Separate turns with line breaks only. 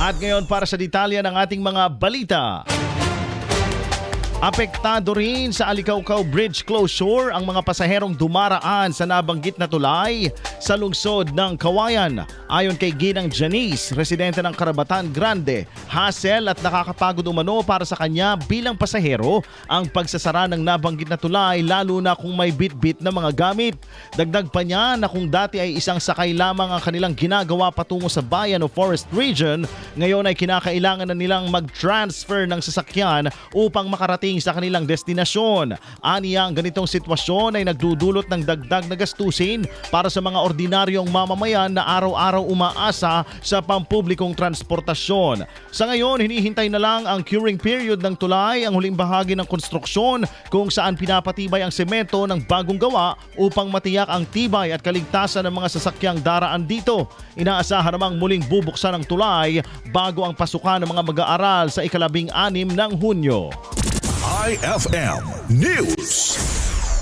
At ngayon para sa detalye ng ating mga balita. Apektado rin sa Alicaucao Bridge closure ang mga pasaherong dumaraan sa nabanggit na tulay sa lungsod ng Kawayan. Ayon kay Ginang Janice, residente ng Karabatan Grande, hassle at nakakapagod umano para sa kanya bilang pasahero ang pagsasara ng nabanggit na tulay lalo na kung may bit-bit na mga gamit. Dagdag pa niya na kung dati ay isang sakay lamang ang kanilang ginagawa patungo sa bayan o forest region, ngayon ay kinakailangan na nilang mag-transfer ng sasakyan upang makarating sa kanilang destinasyon. Aniya ang ganitong sitwasyon ay nagdudulot ng dagdag na gastusin para sa mga ordinaryong mamamayan na araw-araw umaasa sa pampublikong transportasyon. Sa ngayon, hinihintay na lang ang curing period ng tulay, ang huling bahagi ng konstruksyon kung saan pinapatibay ang semento ng bagong gawa upang matiyak ang tibay at kaligtasan ng mga sasakyang daraan dito. Inaasahan namang muling bubuksan ang tulay bago ang pasukan ng mga mag-aaral sa ikalabing anim ng Hunyo.
IFM News.